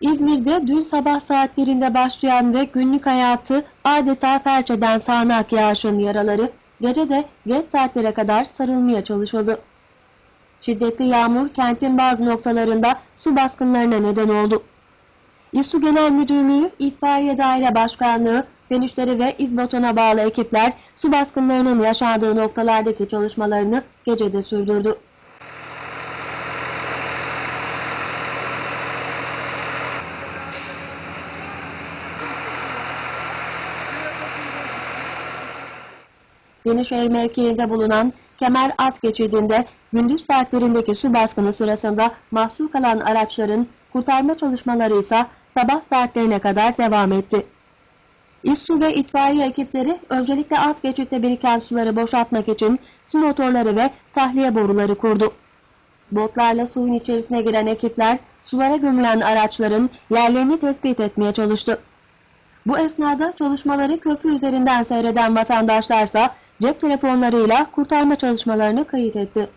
İzmir'de dün sabah saatlerinde başlayan ve günlük hayatı adeta felç eden sağanak yağışın yaraları gece de geç saatlere kadar sarılmaya çalışıldı. Şiddetli yağmur kentin bazı noktalarında su baskınlarına neden oldu. İSU Genel Müdürlüğü, İtfaiye Daire Başkanlığı, Fen İşleri ve İzboton'a bağlı ekipler su baskınlarının yaşandığı noktalardaki çalışmalarını gecede sürdürdü. Yenişehir mevkiinde bulunan Kemer At Geçidi'nde gündüz saatlerindeki su baskını sırasında mahsur kalan araçların kurtarma çalışmaları ise sabah saatlerine kadar devam etti. İSSU ve itfaiye ekipleri öncelikle alt geçitte biriken suları boşaltmak için su motorları ve tahliye boruları kurdu. Botlarla suyun içerisine giren ekipler sulara gömülen araçların yerlerini tespit etmeye çalıştı. Bu esnada çalışmaları köprü üzerinden seyreden vatandaşlarsa cep telefonlarıyla kurtarma çalışmalarını kayıt etti.